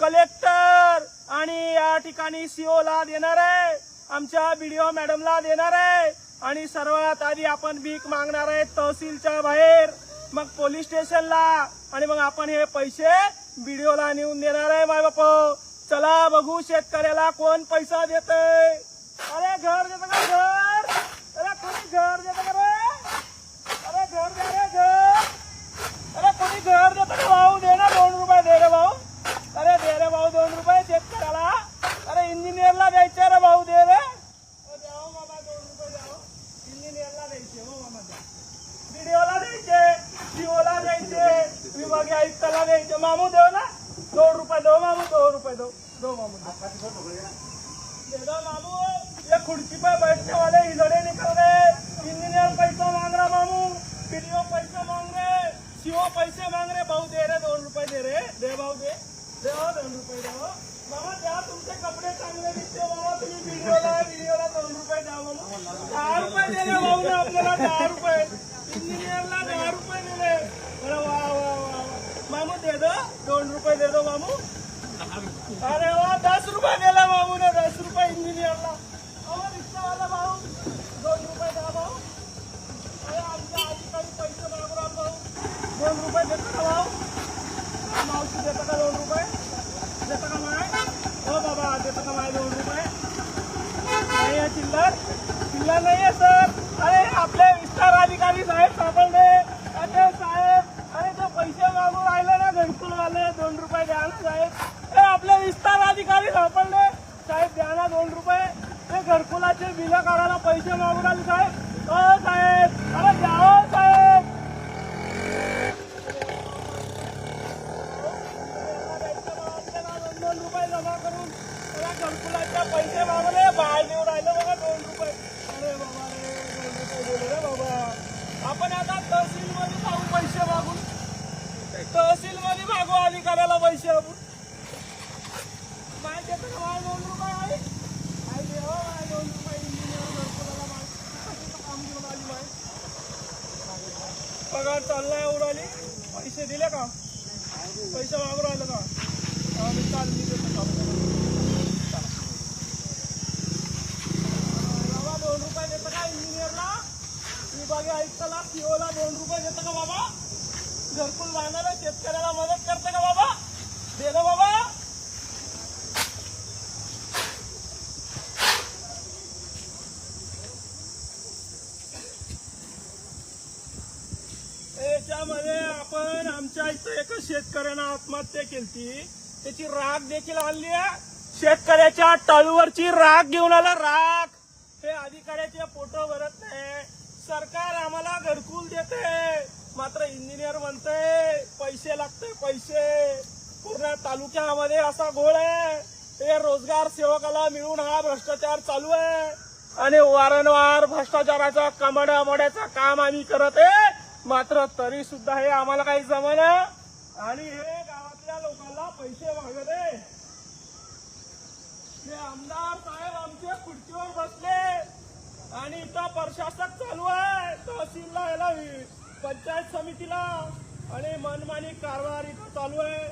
Collector आणि या ठिकाणी सीओ ला देणार आहे. आमच्या बीडीओ मॅडमला देणार आहे. आणि सर्वात आधी आपण भीक मागणार आहे तहसीलच्या बाहेर. मग पोलीस स्टेशनला. आणि मग आपण हे पैसे बीडीओ ला नेऊन देणार आहे माय बाप. चला बघू शेतकऱ्याला कोण पैसा देतय. अरे घर देतं का? घर? अरे कोणी घर देतं का रे अरे घर दे रे घर अरे कोणी घर देतं का भाऊ दे ना दोन रुपये दे रे भाऊ अरे दे रे भाऊ दोन रुपये शेतकऱ्याला. अरे इंजिनियरला द्यायचे रे भाऊ दे रे. अ, द्या हो मामा दोन रुपये द्या हो. इंजिनियरला द्यायचे हो मामा द्या. व्हिडिओला द्यायचे सीओला द्यायचे विभागीय आयुक्ताला द्यायचे. मामू देव ना. दोन रुपये दो मामू दोन रुपये दो दो मामू दो दे दो मामू. ये खुर्ची पे बैठने वाले हिलड़े निकल गए. इंजीनियर पैसा मांग रहा मामू. पीडीओ पैसा मांग रहे. सीओ पैसे मांग रहे. भाऊ दे रहे दोन रुपये दे रहे दे भाऊ दे. दे हो दोन रुपये दे हो मामा द्या तुमचे कपडे चांगले दिसते बाबा तुम्ही व्हिडिओला व्हिडिओला दोन रुपये द्या मामा दहा रुपये दिले भाऊ ना आपल्याला दहा रुपये इंजिनियरला दहा रुपये दिले अरे वा वा वा वा. मामू दे दो दोन रुपये दे दो मामू अरे वा दस रुपये दिला भाऊ ने दस रुपये इंजिनियरला अहो रिक्षावाला भाऊ दोन रुपये द्या भाऊ अरे आमच्या अधिकारी पैसे मागू राहिला भाऊ दोन रुपये देतो का भाऊ मावशी देतो का दोन रुपये. देतो का माय. हो बाबा देतो का माय दोन रुपये. नाही आहे चिल्लर. चिल्लर नाही आहे सर. अरे आपले विस्तार अधिकारी साहेब सापडले अरे साहेब अरे ते पैसे मागून राहिले ना घरकुल वाले दोन रुपये द्या ना साहेब ए आपले विस्तार अधिकारी सापडले साहेब द्या ना दोन रुपये ते घरकुलाचे बिलं काढायला पैसे मागून राहिले साहेब ओ साहेब अरे द्या हो साहेब आपल्याला दोन दोन रुपये जमा करून त्याला घरकुलाचे पैसे मागले बाहेर नेऊन राहिलं बघा दोन रुपये अरे बाबा रे दोन रुपये दिले रे बाबा आपण आता तहसील मध्ये जाऊ पैसे मागून तहसील मध्ये मागू अधिकाऱ्याला पैसे आपण माहिती येतं का मला दोन रुपये आहे माहिती आहे, हो आहे दोन रुपये इंजिनियर घरकुलाला माहिती काम घेऊन आली माहिती पगार चाललाय उडाली पैसे दिले का पैसे मागून राहिलं का हा, मी चाल मी देतो का बाबा दोन रुपये देतं का इंजिनियरला विभागीय आयुक्ताला सीओला दोन रुपये देतं का बाबा घरकुल बांधायला शेतकऱ्याला मदत करते का बाबा दे ना बाबा याच्यामध्ये आपण आमच्या इथं एका शेतकऱ्यानं आत्महत्या केली त्याची राग देखील आणली शेतकऱ्याच्या टाळूवरची राग घेऊन आला राग. हे अधिकाऱ्याचे फोटो भरत नाही. सरकार आम्हाला घरकुल देते. मात्र इंजिनियर म्हणते पैसे लागते पैसे. पूर्ण तालुक्यामध्ये असा घोळ आहे. हे रोजगार सेवकाला मिळून हा भ्रष्टाचार चालू आहे. आणि वारंवार भ्रष्टाचाराचा कमड्या मोड्याचं काम आम्ही करत आहे. मात्र तरी सुद्धा हे आम्हाला काही जमना. आणि हे पैसे मागत आहे आमदार साहेब आमच्या खुर्चीवर बसले आणि इथं प्रशासक चालू आहे. तहसीलला याला पंचायत समितीला. आणि मनमानी कारभार इथं चालू आहे.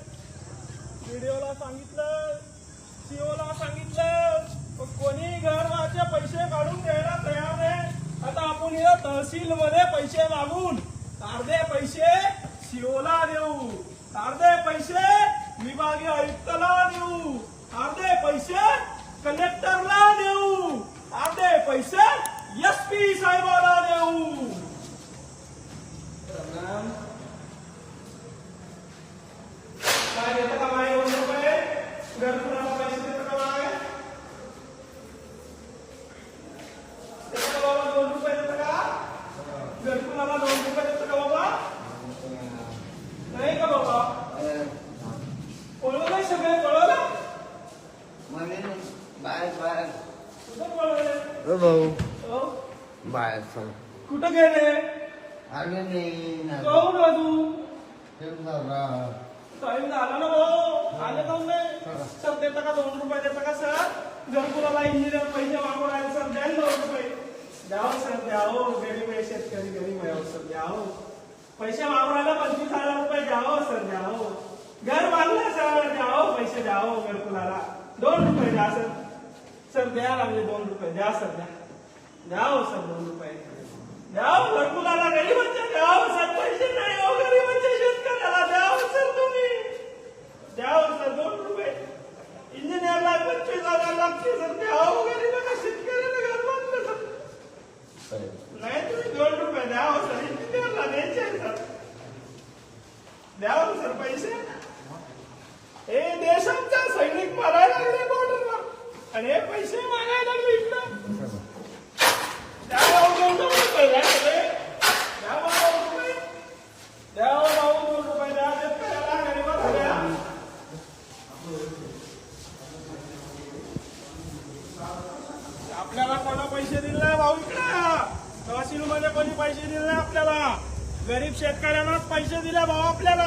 व्हिडिओला सांगितलं सीओला सांगितलं कोणी घरचे पैसे काढून द्यायला तयार नाही. आता आपण या तहसील मध्ये पैसे मागून अर्धे पैसे सीओला देऊ. अर्धे पैसे विभागीय आयुक्ताला देऊ अर्धे पैसे कलेक्टरला देऊ अर्धे पैसे एस पी साहेबाला देऊ काय देतं का माय दोन रुपये घरकुलाला पैसे देतं का माय देतं का बाबा दोन रुपये देतं का घरकुलाला दोन रुपये देतं का बाबा नाही का बाबा पळवलंय सगळे पळवलं बाहेर बाहेर कुठं पळवले ओ भाऊ हो? बाहेर चल कुठं गेले आले नाही ना काहून ना तू ठेव जरा. टाइम झाला ना भाऊ आले काहून नाही सर देता का दोन रुपये देता का सर घरकुलाला इंजिनियर पैसे मागून राहिले सर द्या ना दोन रुपये द्यावं सर द्यावं गरीब आहे शेतकरी गरीब आहे अहो, सर द्यावं पैसे मागून राहिला पंचवीस हजार रुपये द्यावं सर द्यावं घर बांधलं सर द्यावं पैसे द्यावं घरकुलाला दोन रुपये द्या सर. सर द्या लागले दोन रुपये. द्या सर द्या. द्यावं सर दोन रुपये. द्यावं घरकुलाला गरीबांच्या म्हणजे द्यावं सर. पैसे नाही हो गरीबांच्या म्हणजे शेतकऱ्याला. द्यावं सर तुम्ही. द्यावं सर दोन रुपये. इंजिनियरला पंचवीस हजार लागते सर. द्यावं गरीबांना शेतकऱ्याला घर बांधलं सर. नाही तुम्ही दोन रुपये द्यावं सर. इंजिनियरला द्यायचे सर. द्यावं सर पैसे. हे देशांचा सैनिक मारायला लागले बॉर्डरवर आणि हे पैसे मागायला लागले इकडं द्या भाऊ दोन दोन रुपये द्या सगळे. भाऊ दोन रुपये. द्या भाऊ दोन रुपये द्या शेतकऱ्याला द्या. आपल्याला कोणा पैसे दिले नाही भाऊ इकडं तहसील मध्ये कोणी पैसे दिले नाही आपल्याला गरीब शेतकऱ्यांनाच पैसे दिले भाऊ आपल्याला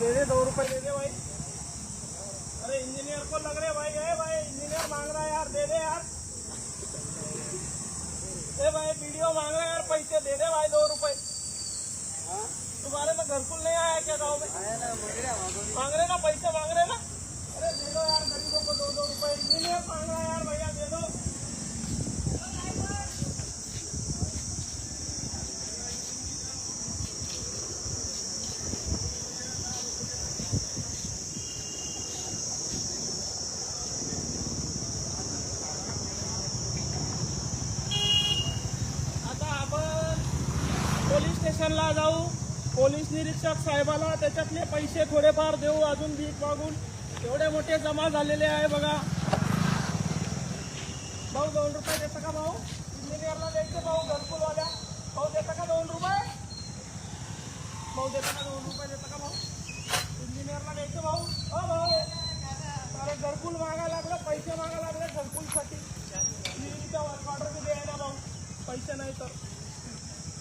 भाऊ दे दे रुपए दे दे भाई। अरे इंजीनियर को लग रहे भाई है भाई, इंजीनियर मांग रहा है यार, दे दे यार। ए भाई, वीडियो मांग रहा है यार, पैसे दे दे भाई, दो रुपए। तुम्हारे में घरकुल नहीं आया क्या गाँव में? मांग रहे ना, पैसे मांग रहे ना? स्टेशनला जाऊ. पोलीस निरीक्षक साहेबाला त्याच्यातले पैसे थोडेफार देऊ. अजून भीक मागून. एवढे मोठे जमा झालेले आहे बघा. भाऊ दोन रुपये देता का भाऊ? इंजिनियरला द्यायचे भाऊ घरकुलवाल्या. भाऊ देता का दोन रुपये? भाऊ देता का दोन रुपये देता का भाऊ? इंजिनियरला द्यायचे भाऊ. हो भाऊ. अरे घरकुल मागा लागलं पैसे मागा लागले घरकुलसाठी. ऑर्डर द्यायला भाऊ. पैसे नाही तर.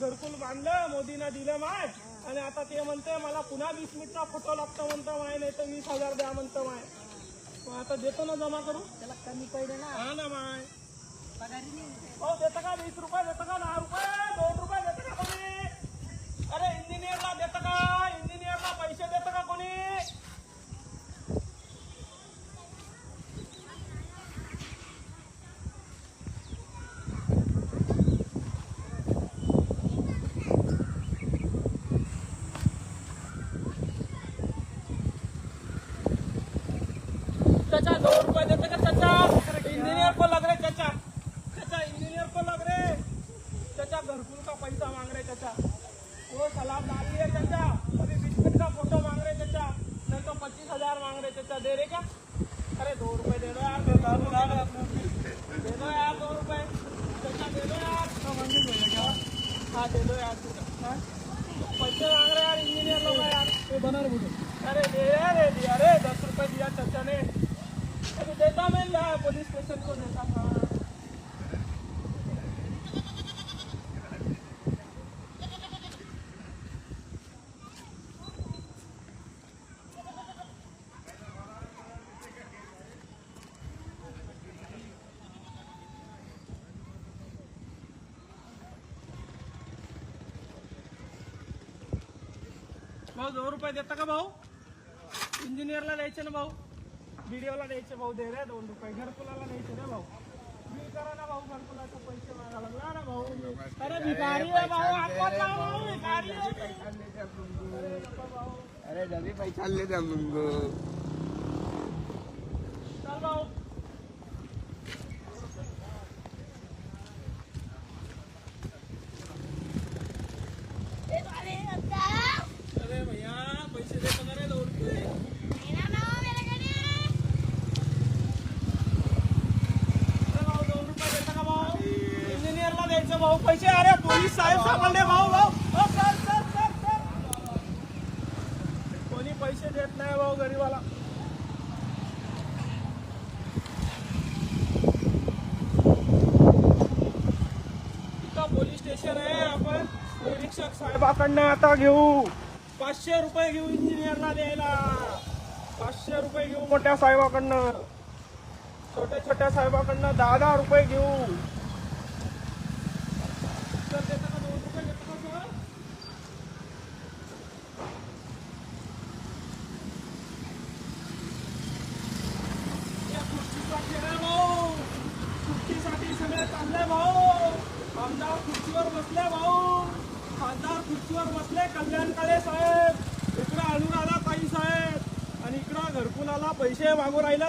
घरकुल बांधलं मोदीनं दिलं माय. आणि आता ते म्हणते मला पुन्हा वीस मिनिटचा फोटो लागतो म्हणतो माय नाही तर वीस हजार द्या म्हणतो माय. मग आता देतो ना जमा करू त्याला कमी पडलं ना. हा ना माय. हो देतं का वीस रुपये? देतं का दहा रुपये? दोन रुपये देतं का कोणी अरे इंजिनियरला देतं का इंजिनियरला पैसे देतं का कोणी चाचा दो रुपये देते का चाचा इंजीनियर को लग रहे चाचा चाचा इंजीनियर को लग रहे चाचा घरकुल का पैसा मांग रहे चाचा वो सलाम डाल लिया चाचा अभी बीस मिनट का फोटो मांग रहे चाचा नहीं तो पच्चीस हजार मांग रहे चाचा दे रहे क्या अरे दो रुपए दे दो यार दे दो यार दे दो यार दो रुपए चाचा दे दो यार हाँ दे दो यार हाँ? पैसे मांग रहे यार इंजीनियर लोग हैं यार ये बना रहे अरे दे अरे दिया अरे दस रुपए दिया चाचा ने अभी देता मैं ला पुलिस स्टेशन को देता हाँ भाऊ दोन रुपये देता का भाऊ? इंजिनियरला द्यायचे ना भाऊ. व्हिडिओला द्यायचे भाऊ दे रे दोन रुपये. घरकुलाला द्यायचे ना भाऊ. बिल करा ना भाऊ घरकुलाचे पैसे मागा लागला ना भाऊ. अरे भिकारी आहे भाऊ आपण भाऊ भिकारी. अरे डबे पैसे चालले जा चल भाऊ अरे भैया पैसे देतो का रे दोन रुपये अरे भाऊ दोन रुपये देता का भाऊ इंजिनियरला द्यायचं भाऊ पैसे अरे पोलीस साहेब सापडले भाऊ भाऊ हो, सर, सर, सर, सर. कोणी पैसे देत नाही भाऊ गरीबाला इथं पोलीस स्टेशन आहे आपण निरीक्षक आता घेऊ. पाचशे रुपये घेऊ इंजिनियरला द्यायला. पाचशे रुपये घेऊ. मोठ्या साहेबाकडनं. छोट्या छोट्या साहेबाकडनं दहा दहा रुपये घेऊ सर देता का दोन रुपये देता का सर या खुर्चीसाठी आहे भाऊ खुर्चीसाठी सगळे चालले भाऊ आमदार खुर्चीवर बसले भाऊ खासदार खुर्चीवर बसले कल्याण काळे साहेब इकडं अनुराधा ताई साहेब आणि इकडं घरकुलाला पैसे मागू राहिलं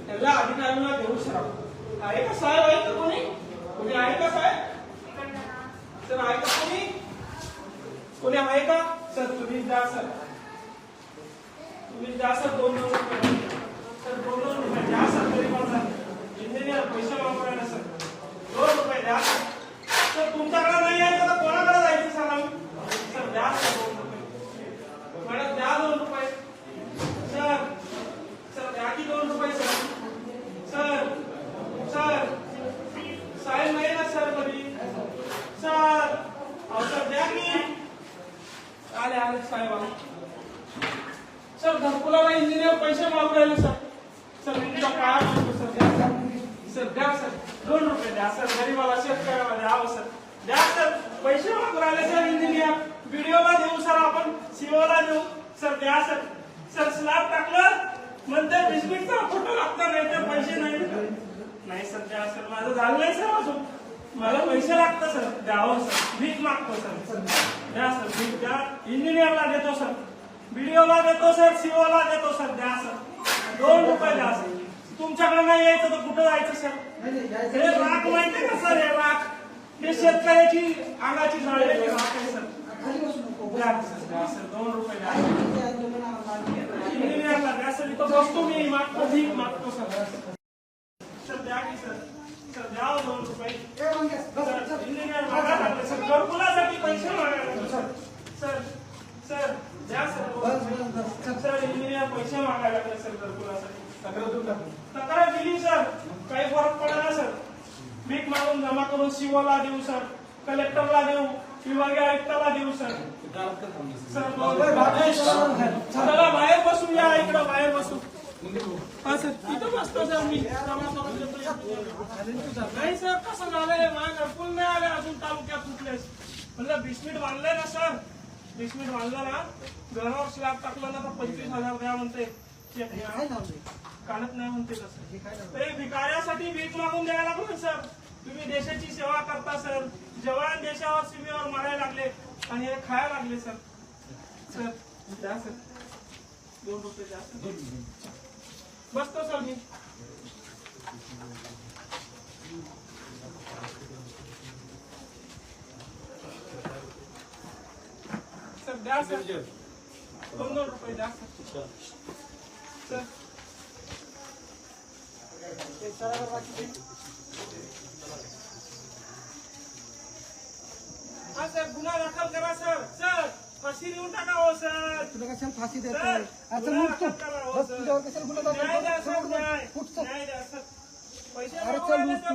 त्याला अधिकाऱ्यांना देऊ सर आहे का साहेब? आहे का कोणी? कोणी आहे का साहेब? सर आहे का कोणी? कोणी आहे का? सर तुम्ही द्या सर. तुम्ही द्या सर दोन दोन रुपये. सर दोन दोन रुपये द्या सर गरीबांना इंजिनियर पैसे वापरायला सर. दोन रुपये द्या सर. तुमच्याकडे नाही आहे तर कोणाकडे जायचं सर आम्ही? सर द्या सर दोन रुपये मॅडम द्या दोन रुपये. सर सर द्या की दोन रुपये सर. Sir sir. साहेब नाही ना सर कधी सर अहो सर द्या की. आले आले साहेब सर घरकुलाला इंजिनियर पैसे मागू राहिले सर. सर तुमचा काय म्हणतो सर द्या सर. सर द्या सर. दोन रुपये द्या सर. गरीबाला शेतकऱ्याला द्यावं हो, सर. द्या सर. पैसे मागू राहिले सर इंजिनियर व्हिडिओला देऊ सर. आपण सीओला देऊ. सर द्या सर. सर स्लॅब टाकलं. म्हणते बिस्किटचा फोटो लागतो नाही तर पैसे नाही. नाही सर द्या सर. माझं झालं नाही सर अजून. मला पैसे लागतात सर. द्यावं सर. भीक मागतो सर. द्या सर. भीक द्या. इंजिनियरला देतो सर. व्हिडिओला देतो सर. सीओला देतो सर. द्या सर. दोन रुपये द्या सर. तुमच्याकडे नाही यायचं तर कुठं जायचं सर? हे राख माहिती का सर? हे राख. हे शेतकऱ्याची अंगाची झालेली राख आहे सर. द्या सर द्या दोन रुपये द्या इंजिनियरला द्या सर बसतो मी मागतो भीक मागतो सर सर द्या की सर सर द्या दोन रुपये सर इंजिनियर मागायला सर घरकुलासाठी पैसे मागायला लागले सर सर सर द्या सर दोन रुपये. सर इंजिनियर पैसे मागायला लागले सर घरकुलासाठी तक्रार दिली सर काही फरक पडला सर भीक मागून जमा करून शिवला देऊ सर कलेक्टरला देऊ विभागीय आयुक्ताला देऊ चला. बाहेर बसू या इकडं बाहेर बसू हा सर इथं बसतो सर मी. नाही सर कसं झालंय? माझ्या घरकुल नाही आले अजून तालुक्यात कुठले म्हणलं बिस्मिट बांधलंय ना सर? बिस्मिट बांधलं ना? घरावर स्लॅब टाकलं ना तर पंचवीस हजार द्या म्हणते. काढत नाही म्हणते तसं ते भिकाऱ्यासाठी भीक मागून द्यायला लागलो सर. तुम्ही देशाची सेवा करता सर. जवान देशावर सीमेवर मारायला लागले आणि हे खायला लागले सर. सर द्या सर. दोन रुपये द्या सर. बसतो सर मी. सर द्या सर. दोन दोन रुपये द्या सर. सर. हा सर गुन्हा दाखल करा सर सर फाशी देऊन टाका हो सर तुला कशाला फाशी सर, देतोय आता गुन्हा उठ तू दाखल करा हो, बस सर. तुझ्यावर कशाला गुन्हा दाखल न्याय द्या करतो? सर समोर न्याय बस. उठ चल. न्याय द्या सर पैसे अरे चल उठ सर. तू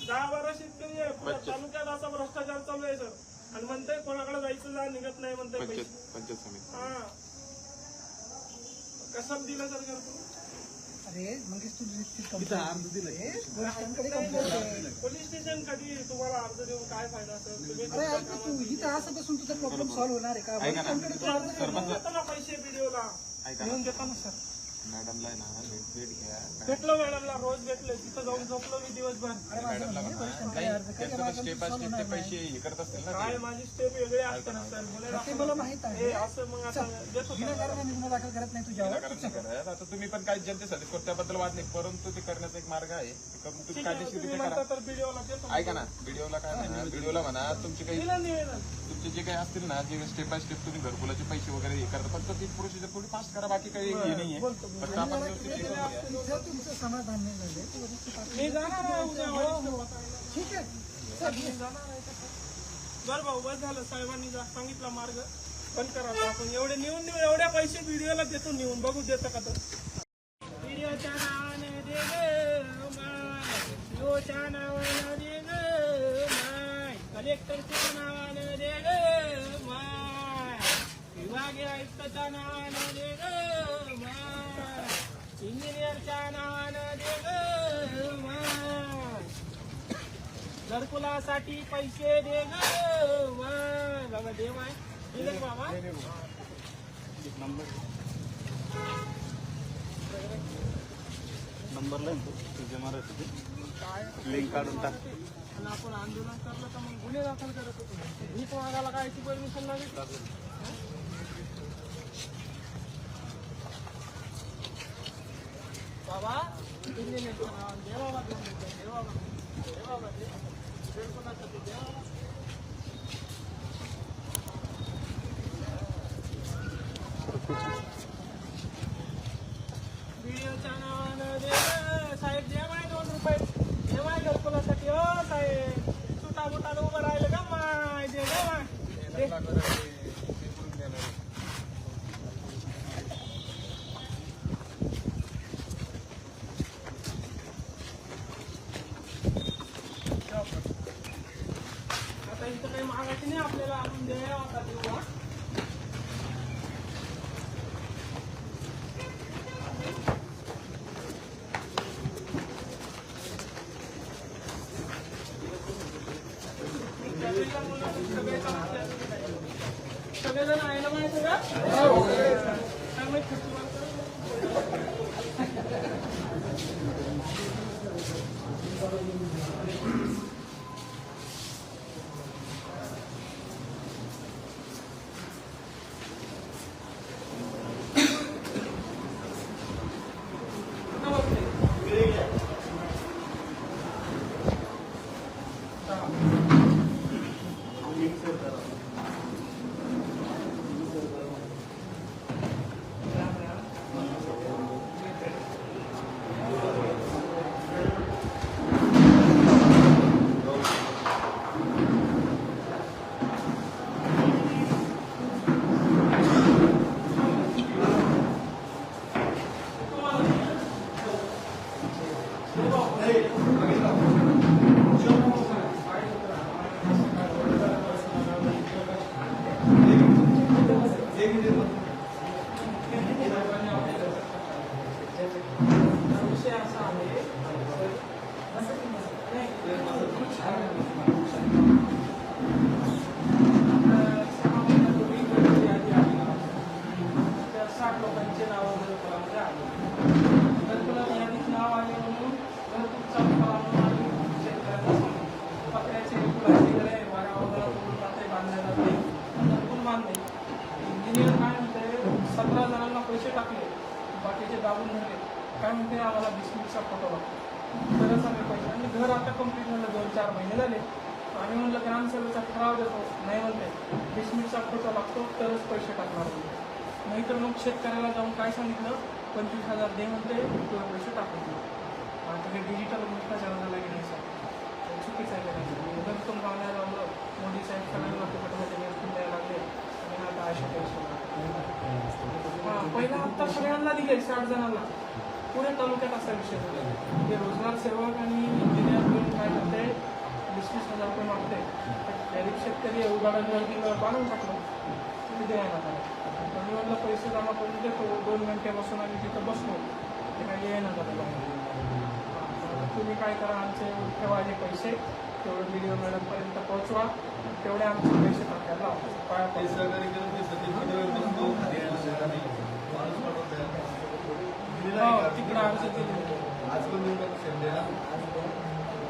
दहा बारा शेतकरी आहे पुऱ्या तालुक्यात असा भ्रष्टाचार चालू आहे सर. आणि म्हणते कोणाकडे जायचं जा निघत नाही म्हणते पैसे. पंचायत पंचायत समिती. हा. कसं दिलं सर घरकुल अरे मंगेश तू इतकी कंप्लेंट ए, वरिष्ठांकडे complaint. पोलीस स्टेशन कधी तुम्हाला अर्ज देऊन काय फायदा असेल तुम्ही अरे ऐक ना तू इथं असं बसून तुझा प्रॉब्लेम सॉल्व्ह होणार आहे का? वरिष्ठांकडे तू अर्ज कर. देऊन देतो ना पैसे व्हिडिओला ऐका देऊन देतो ना सर. मॅडमला आहे ना भेट भेट घ्या. भेटलो मॅडमला रोज भेटलो तिथं जाऊन झोपलो मी दिवसभर. वरिष्ठांकडे अर्ज कर. त्यांचं स्टेप बाय स्टेप ते. पैसे हे करत असतील ना काय माझी स्टेप वेगळी असते ना सर मला ते मला माहीत आहे. हे असं मग आता देतो बिना कारणाने गुन्हा दाखल करत नाही तुझ्यावर. करत नाही करत. आता तुम्ही पण काही जनतेसाठी करतो त्याबद्दल वाद नाही. परंतु ते करण्याचा एक मार्ग आहे. ते करून तुम्ही ठीक आहे, कायदेशीर तुम्ही रित्या म्हणता करा. तर व्हिडिओला देतो ऐका ना व्हिडिओला काय म्हणा व्हिडिओला म्हणा तुमचे काही दिलं निवेदन तुमचे जे काही असतील ना जे स्टेप बाय स्टेप तुम्ही घरकुलाचे पैसे वगैरे हे करता फक्त ती प्रोसिजर थोडी फास्ट करा बाकी काही हे नाहीये. आपण तुमचं समाधान नाही झालं वरिष्ठ ठीक आहे बर भाऊ बस झालं साहेबांनी जा- सांगितला मार्ग. बंद करा. आपण एवढे नेऊन नेऊन एवढ्या पैसे व्हिडिओला देतो नेऊन बघू देतं का तर व्हिडिओच्या नावाने दे ग माय. व्हिडिओच्या नावाने दे ग माय. कलेक्टरच्या नावाने दे ग माय विभागीय आयुक्ताच्या नावाने दे ग माय इंजिनियरच्या नावाने दे ग घरकुलासाठी पैसे दे ग माय बाबा दिले का बाबा? लिंक काढून टाक. आपण आंदोलन करलं तर मग गुन्हे दाखल करत होतो. भीक मागायला काय परमिशन लागेल बाबा इंजिनियरच्या नावाने दे बाबा दोन रुपये, दे बाबा दे बाबा दे घरकुलासाठी दे बाबा व्हिडिओच्या नावानं दे गं. साहेब दे माय दोन रुपये दे माय घरकुलासाठी हो साहेब सुटा बुटाला उभं राहिलं का माय दे ग माय दे आता इथं काही मागायची नाही आपल्याला आपण दे आता देऊ हा. सगळेजण आहे ना माहिती का काय माहीत तुम्हाला? नमस्ते विषय असा आहे त्या साठ लोकांचे नाव घरकुलामध्ये आले घरकुलात यादीत नाव आले म्हणून घरकुल चालू करा म्हणून आम्ही शेतकऱ्यांना सांगितलं पत्र्याचे फुलाचे घरे वारा वगैरे करून पाते बांधले जाते घरकुल बांधले इंजिनियर काय म्हणते सतरा जणांना पैसे टाकले बाकीचे दाबून धरले काय म्हणते आम्हाला बिस्मिलचा फोटो लागतो तरच आम्ही पैसे आणि घर आता कंप्लीट झालं दोन चार महिने झाले आम्ही म्हणलं ग्रामसभेचा ठराव देतो नाही म्हणते बिस्मिलचा फोटो लागतो तरच पैसे टाकणार म्हणते नाहीतर मग शेतकऱ्याला जाऊन काय सांगितलं पंचवीस हजार दे म्हणते तुला पैसे टाकून आता हे डिजिटल भ्रष्टाचार झाला की नाही सर चुकीचं आहे का उगाच तुम गावल्या लावलं मोदी साहेब सगळ्यांना फुकटमध्ये निवडून द्यायला लागले. आणि आता असे पैसे पहिला हप्ता सगळ्यांना दिले साठ जणांना. पुणे तालुक्यात असा विषय झाला. ते रोजगार सेवक आणि इंजिनियर मिळून काय करते वीस वीस हजार रुपये मागते. गरीब शेतकरी उदाहरण बांधून टाकलं तुम्ही द्यायला आलं. म्हणलं पैसे जमा करून देतो. दोन घंटे बसून आम्ही तिथं बसलो. ते काही येईना काय करा आमचे ठेवा हे पैसे. तेवढे व्हिडिओ मॅडमपर्यंत पोहोचवा. तेवढे आमचे पैसे टाकायला. हो, तिकडं केले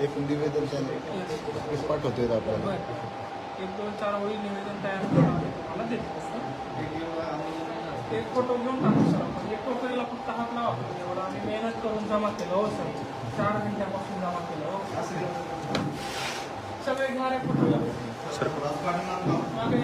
एक निवेदन पाठवतोय आपल्याला. बरं. एक दोन चार ओळी निवेदन तयार करून आम्ही तुम्हाला देतो. एक फोटो घेऊन टाकू सर आपण एक टोकरीला फक्त हात लावा तुम्ही. एवढं आम्ही मेहनत करून जमा केलं हो सर चार घंट्यापासून जमा केलं हो सगळे घेणारे फोटो मागे